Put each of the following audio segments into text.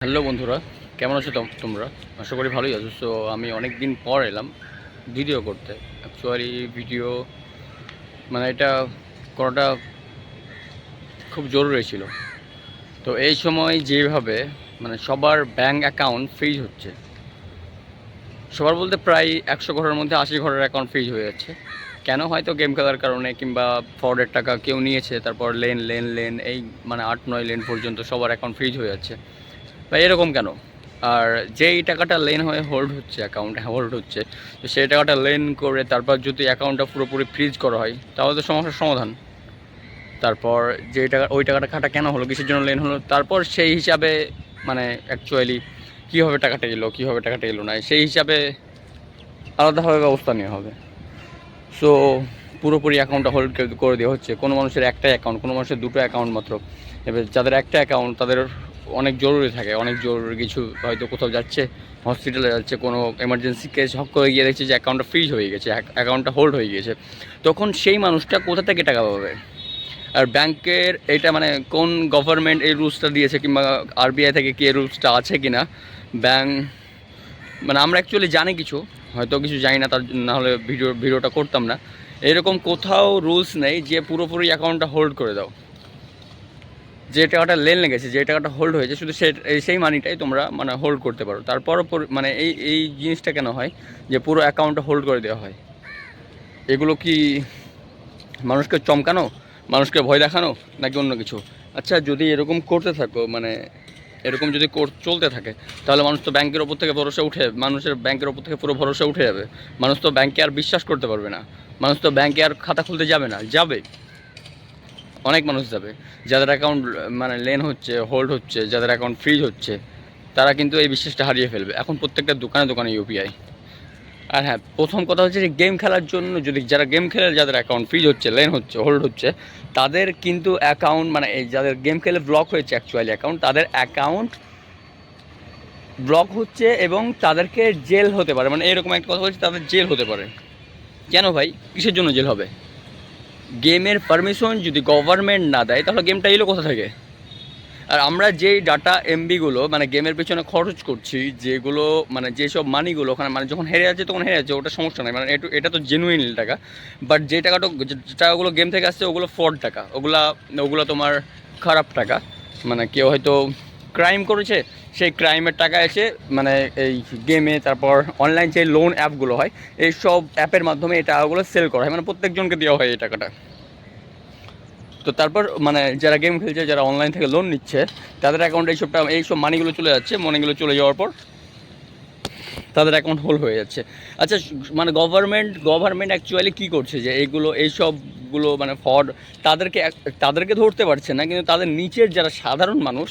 Hello বন্ধুরা, কেমন আছো তোম- তোমরা? আশা করি ভালোই আছো। সো আমি অনেক দিন পর এলাম ভিডিও করতে। অ্যাকচুয়ালি ভিডিও মানে এটা করাটা খুব জরুরি ছিল। তো এই সময় যেভাবে মানে সবার ব্যাংক অ্যাকাউন্ট ফ্রিজ হচ্ছে, সবার বলতে প্রায় একশো ঘরের মধ্যে আশি ঘরের অ্যাকাউন্ট ফ্রিজ হয়ে যাচ্ছে। কেন হয়তো গেম খেলার কারণে কিংবা ফ্রডের টাকা কেউ নিয়েছে, তারপর লেন লেন লেন এই মানে আট, নয় লেন পর্যন্ত সবার অ্যাকাউন্ট ফ্রিজ হয়ে যাচ্ছে। বা এরকম কেন? আর যেই টাকাটা লেন হয়ে হোল্ড হচ্ছে অ্যাকাউন্ট হোল্ড হচ্ছে, তো সেই টাকাটা লেন করে তারপর যদি অ্যাকাউন্টটা পুরোপুরি ফ্রিজ করা হয়, তাহলে তো সমস্যার সমাধান। তারপর যে টাকা, ওই টাকাটা খাটা কেন হলো, কিসের জন্য লেন হলো, তারপর সেই হিসাবে মানে অ্যাকচুয়ালি কীভাবে টাকাটা এলো, কীভাবে টাকাটা এলো না, সেই হিসাবে আলাদাভাবে ব্যবস্থা নেওয়া হবে। সো পুরোপুরি অ্যাকাউন্টটা হোল্ড করে দেওয়া হচ্ছে। কোনো মানুষের একটাই অ্যাকাউন্ট কোনো মানুষের দুটো অ্যাকাউন্ট মাত্র। এবার যাদের একটা অ্যাকাউন্ট তাদের অনেক জরুরি থাকে, অনেক জরুরি কিছু হয়তো কোথাও যাচ্ছে হসপিটালে যাচ্ছে, কোনো এমার্জেন্সি কেস হক করে গিয়ে দেখছে যে অ্যাকাউন্টটা ফ্রিজ হয়ে গেছে অ্যাকাউন্টটা হোল্ড হয়ে গিয়েছে। তখন সেই মানুষটা কোথা থেকে টাকা পাবে? আর ব্যাংকের এটা মানে কোন গভর্নমেন্ট এই রুলসটা দিয়েছে কিংবা আরবিআই থেকে কি রুলসটা আছে কি না ব্যাংক মানে আমরা অ্যাকচুয়ালি জানি কিছু, হয়তো কিছু জানি না, তার না হলে ভিডিও ভিডিওটা করতাম না। এরকম কোথাও রুলস নেই যে পুরোপুরি অ্যাকাউন্টটা হোল্ড করে দাও। যে টাকাটা লেন লেগেছে, যে টাকাটা হোল্ড হয়েছে, শুধু সে এই- সেই মানিটাই তোমরা মানে হোল্ড করতে পারো। তারপর পর- মানে এই এই জিনিসটা কেন হয়? যে পুরো অ্যাকাউন্টটা হোল্ড করে দেওয়া হয়। এগুলো কি মানুষকে চমকানো? মানুষকে ভয় দেখানো? নাকি অন্য কিছু? আচ্ছা যদি এরকম করতে থাকো মানে এরকম যদি চলতে থাকে, তাহলে মানুষ তো ব্যাংকের ওপর থেকে ভরসা উঠে, মানুষের ব্যাংকের ওপর থেকে পুরো ভরসা উঠে যাবে। মানুষ তো ব্যাংকে আর বিশ্বাস করতে পারবে না। মানুষ তো ব্যাংকে আর খাতা খুলতে যাবে না, যাবে। অনেক মানুষ যাবে। যাদের অ্যাকাউন্ট মানে লেন হচ্ছে হোল্ড হচ্ছে, যাদের অ্যাকাউন্ট ফ্রিজ হচ্ছে, তারা কিন্তু এই বিশ্বাসটা হারিয়ে ফেলবে। এখন প্রত্যেকটা দোকানে দোকানে ইউপিআই আর হ্যাঁ প্রথম কথা হচ্ছে যে গেম খেলার জন্য যদি যারা গেম খেলে, যাদের অ্যাকাউন্ট ফ্রিজ হচ্ছে লেন হচ্ছে হোল্ড হচ্ছে, তাদের কিন্তু অ্যাকাউন্ট মানে এই যাদের গেম খেলে ব্লক হয়েছে অ্যাকচুয়ালি অ্যাকাউন্ট তাদের অ্যাকাউন্ট ব্লক হচ্ছে এবং তাদেরকে জেল হতে পারে। মানে এরকম একটা কথা বলছে, তাদের জেল হতে পারে। কেন ভাই? কিসের জন্য জেল হবে? গেমের পারমিশন যদি গভর্নমেন্ট না দেয়, তাহলে গেমটা এলো কোথা থেকে? আর আমরা যেই ডাটা এমবিগুলো মানে গেমের পেছনে খরচ করছি, যেগুলো মানে যেসব মানিগুলো ওখানে মানে যখন হেরে যাচ্ছে তখন হেরে যাচ্ছে, ওটা সমস্যা নাই। মানে একটু এটা তো জেনুইন টাকা। বাট যে টাকাটা টাকাগুলো গেম থেকে আসছে, ওগুলো ফ্রড টাকা। ওগুলা, ওগুলো তোমার খারাপ টাকা। মানে কেউ হয়তো ক্রাইম করেছে, সেই ক্রাইমের টাকা এসে মানে এই গেমে তারপর অনলাইন যে লোন অ্যাপগুলো হয়, এই সব অ্যাপের মাধ্যমে এই টাকাগুলো সেল করা হয়। মানে প্রত্যেকজনকে দেওয়া হয় এই টাকাটা। তো তারপর মানে যারা গেম খেলছে, যারা অনলাইন থেকে লোন নিচ্ছে, তাদের অ্যাকাউন্টে টাকা এইসব মানিগুলো চলে যাচ্ছে। মানিগুলো চলে যাওয়ার পর তাদের অ্যাকাউন্ট হোল্ড হয়ে যাচ্ছে। আচ্ছা মানে গভর্নমেন্ট গভর্নমেন্ট অ্যাকচুয়ালি কী করছে যে এইগুলো এইসবগুলো মানে ফ্রড তাদেরকে তাদেরকে ধরতে পারছে না, কিন্তু তাদের নিচের যারা সাধারণ মানুষ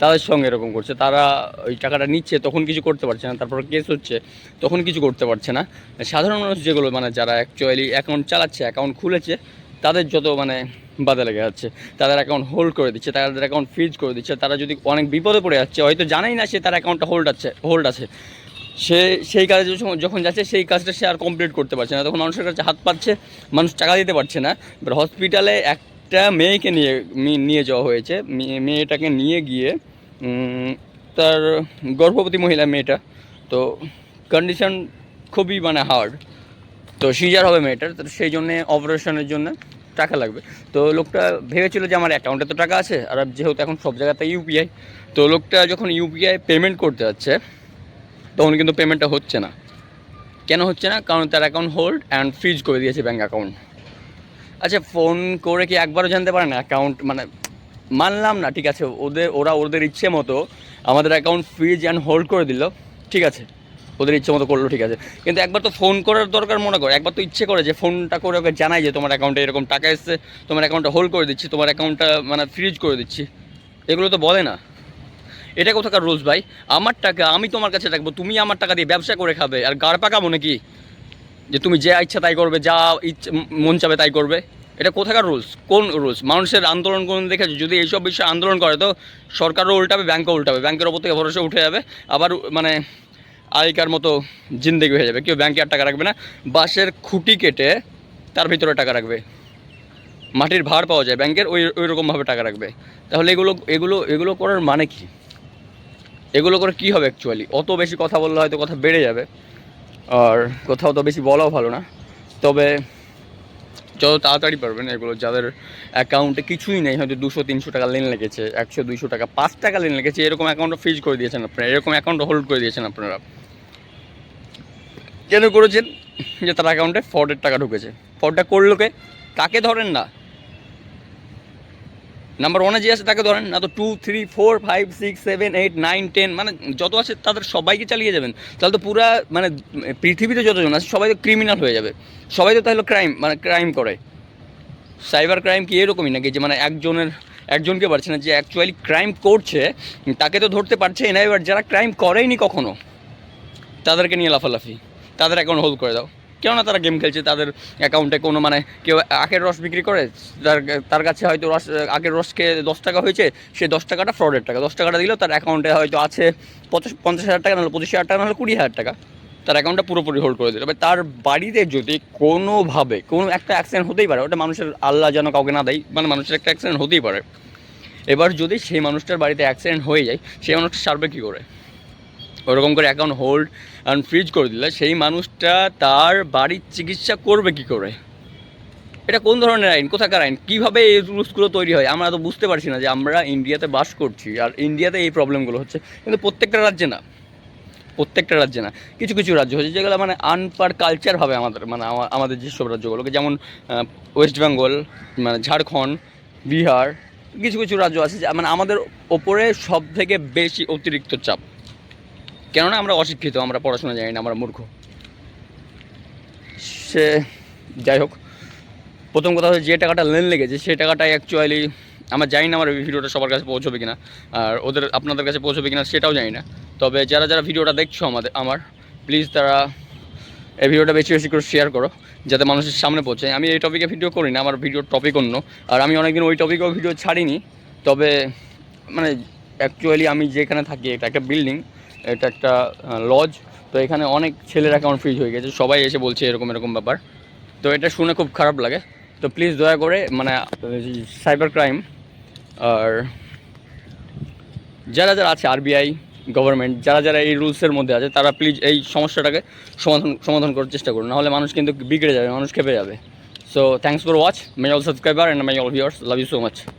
তাদের সঙ্গে এরকম করছে। তারা ওই টাকাটা নিচ্ছে, তখন কিছু করতে পারছে না। তারপর কেস হচ্ছে, তখন কিছু করতে পারছে না। সাধারণ মানুষ যেগুলো মানে যারা অ্যাকচুয়ালি অ্যাকাউন্ট চালাচ্ছে অ্যাকাউন্ট খুলেছে, তাদের যত মানে বাধা লেগে যাচ্ছে। তাদের অ্যাকাউন্ট হোল্ড করে দিচ্ছে, তাদের অ্যাকাউন্ট ফ্রিজ করে দিচ্ছে। তারা যদি অনেক বিপদে পড়ে যাচ্ছে, হয়তো জানাই না সে তার অ্যাকাউন্টটা হোল্ড আছে হোল্ড আছে। সে সেই কাজে যখন- যাচ্ছে, সেই কাজটা সে আর কমপ্লিট করতে পারছে না। তখন মানুষের কাছে হাত পাচ্ছে, মানুষ টাকা দিতে পারছে না। এবার হসপিটালে একটা মেয়েকে নিয়ে নিয়ে যাওয়া হয়েছে। মেয়ে- মেয়েটাকে নিয়ে গিয়ে তার গর্ভবতী মহিলা মেয়েটা, তো কন্ডিশন খুবই মানে হার্ড তো সিজার হবে মেয়েটার, তো সেই জন্যে অপারেশনের জন্য টাকা লাগবে। তো লোকটা ভেবেছিল যে আমার অ্যাকাউন্টে তো টাকা আছে, আর যেহেতু এখন সব জায়গাতে ইউপিআই তো লোকটা যখন ইউপিআই পেমেন্ট করতে যাচ্ছে, তখন কিন্তু পেমেন্টটা হচ্ছে না। কেন হচ্ছে না? কারণ তার অ্যাকাউন্ট হোল্ড অ্যান্ড ফ্রিজ করে দিয়েছে ব্যাঙ্ক অ্যাকাউন্ট আচ্ছা ফোন করে কি একবারও জানতে পারে না? অ্যাকাউন্ট মানে মানলাম না, ঠিক আছে। ওদের, ওরা ওদের ইচ্ছে মতো আমাদের অ্যাকাউন্ট ফ্রিজ অ্যান্ড হোল্ড করে দিল, ঠিক আছে। ওদের ইচ্ছে মতো করল, ঠিক আছে। কিন্তু একবার তো ফোন করার দরকার, মনে করে। একবার তো ইচ্ছে করে যে ফোনটা করে ওকে জানাই যে তোমার অ্যাকাউন্টে এরকম টাকা এসছে, তোমার অ্যাকাউন্টটা হোল্ড করে দিচ্ছি, তোমার অ্যাকাউন্টটা মানে ফ্রিজ করে দিচ্ছি। এগুলো তো বলে না। এটা কোথাকার রোজ ভাই? আমার টাকা আমি তোমার কাছে রাখব, তুমি আমার টাকা দিয়ে ব্যবসা করে খাবে। আর গাড় পাকাবো নাকি? যে তুমি যা ইচ্ছা তাই করবে, যা ইচ্ছা মন চাবে তাই করবে। এটা কোথাকার রুলস কোন রুলস মানুষের আন্দোলন কোন দেখেছে যদি এইসব বিষয়ে আন্দোলন করে, তো সরকারও উল্টাবে, ব্যাংকও উল্টাবে। ব্যাংকের ওপর থেকে ভরসা উঠে যাবে, আবার মানে আগেকার মতো জিন্দেগি হয়ে যাবে। কেউ ব্যাঙ্কে আর টাকা রাখবে না। বাসের খুঁটি কেটে তার ভিতরে টাকা রাখবে। মাটির ভার পাওয়া যায়, ব্যাংকের ওই ওই রকমভাবে টাকা রাখবে। তাহলে এগুলো এগুলো এগুলো করার মানে কি? এগুলো করে কি হবে অ্যাকচুয়ালি অত বেশি কথা বললে হয়তো কথা বেড়ে যাবে। আর কোথাও তো বেশি বলাও ভালো না। তবে যত তাড়াতাড়ি পারবেন এগুলো, যাদের অ্যাকাউন্টে কিছুই নেই, হয়তো দুশো, তিনশো টাকা লেন লেগেছে, একশো, দুইশো টাকা, পাঁচ টাকা লেন লেগেছে, এরকম অ্যাকাউন্টও ফ্রিজ করে দিয়েছেন আপনারা, এরকম অ্যাকাউন্ট হোল্ড করে দিয়েছেন আপনারা। কেন করেছেন? যে তার অ্যাকাউন্টে ফ্রডের টাকা ঢুকেছে। ফ্রডটা করল কে? তাকে ধরেন না? নাম্বার ওয়ানে যে আছে তাকে ধরেন, না তো two three four five six seven eight nine ten মানে যত আছে তাদের সবাইকে চালিয়ে যাবেন। তাহলে তো পুরা মানে পৃথিবীতে যতজন আছে সবাই তো ক্রিমিনাল হয়ে যাবে। সবাই তো তাহলে ক্রাইম মানে ক্রাইম করে। সাইবার ক্রাইম কি এরকমই নাকি? যে মানে একজনের, একজনকে পারছে না, যে অ্যাকচুয়ালি ক্রাইম করছে, তাকে তো ধরতে পারছে না, এবার যারা ক্রাইম করেইনি কখনো, তাদেরকে নিয়ে লাফালাফি। তাদের অ্যাকাউন্ট হোল্ড করে দাও। কেননা তারা গেম খেলছে, তাদের অ্যাকাউন্টে কোনো মানে কেউ আখের রস বিক্রি করে, তার তার কাছে হয়তো রস আখের রস খেয়ে দশ টাকা হয়েছে, সে দশ টাকাটা ফ্রডের টাকা। দশ টাকাটা দিলেও তার অ্যাকাউন্টে হয়তো আছে পঞ্চাশ পঞ্চাশ হাজার টাকা, নাহলে পঁচিশ হাজার টাকা, নাহলে কুড়ি হাজার টাকা। তার অ্যাকাউন্টটা পুরোপুরি হোল্ড করে দিল। এবার তার বাড়িতে যদি কোনোভাবে, কোনো একটা অ্যাক্সিডেন্ট হতেই পারে, ওটা মানুষের আল্লাহ যেন কাউকে না দেয় মানে মানুষের একটা অ্যাক্সিডেন্ট হতেই পারে। এবার যদি সেই মানুষটার বাড়িতে অ্যাক্সিডেন্ট হয়ে যায়, সেই মানুষটা সারবে কী করে? ওরকম করে অ্যাকাউন্ট হোল্ড অ্যান্ড ফ্রিজ করে দিলে সেই মানুষটা তার বাড়ির চিকিৎসা করবে কি করে? এটা কোন ধরনের আইন? কোথাকার আইন? কীভাবে এই রুলসগুলো তৈরি হয়? আমরা তো বুঝতে পারছি না যে আমরা ইন্ডিয়াতে বাস করছি আর ইন্ডিয়াতে এই প্রবলেমগুলো হচ্ছে। কিন্তু প্রত্যেকটা রাজ্যে না। প্রত্যেকটা রাজ্যে না। কিছু কিছু রাজ্য হচ্ছে যেগুলো মানে আনপার কালচার ভাবে আমাদের মানে আমাদের যেসব রাজ্যগুলোকে যেমন ওয়েস্ট বেঙ্গল মানে ঝাড়খণ্ড, বিহার, কিছু কিছু রাজ্য আছে মানে আমাদের ওপরে সব থেকে বেশি অতিরিক্ত চাপ। কেননা আমরা অশিক্ষিত, আমরা পড়াশোনা জানি না, আমরা মূর্খ। সে, যাই হোক, প্রথম কথা হচ্ছে যে টাকাটা লেন লেগেছে, সেই টাকাটাই অ্যাকচুয়ালি আমরা জানি না আমার ভিডিওটা সবার কাছে পৌঁছবে কিনা, আর ওদের, আপনাদের কাছে পৌঁছবে কিনা সেটাও জানি না। তবে যারা যারা ভিডিওটা দেখছ আমাদের, আমার প্লিজ তারা এই ভিডিওটা বেশি বেশি করে শেয়ার করো, যাতে মানুষের সামনে পৌঁছায় আমি এই টপিকে ভিডিও করি না, আমার ভিডিওর টপিক অন্য, আর আমি অনেকদিন ওই টপিকেও ভিডিও ছাড়িনি। তবে মানে অ্যাকচুয়ালি আমি যেখানে থাকি, এটা একটা বিল্ডিং এটা একটা লজ তো এখানে অনেক ছেলের অ্যাকাউন্ট ফ্রিজ হয়ে গেছে। সবাই এসে বলছে এরকম এরকম ব্যাপার। তো এটা শুনে খুব খারাপ লাগে। তো প্লিজ দয়া করে মানে সাইবার ক্রাইম আর যারা যারা আছে আরবিআই গভর্নমেন্ট যারা যারা এই রুলসের মধ্যে আছে, তারা প্লিজ এই সমস্যাটাকে সমাধান সমাধান করার চেষ্টা করুন। নাহলে মানুষ কিন্তু বিগড়ে যাবে, মানুষ খেপে যাবে। So thanks for watch my all subscriber and my all viewers love you so much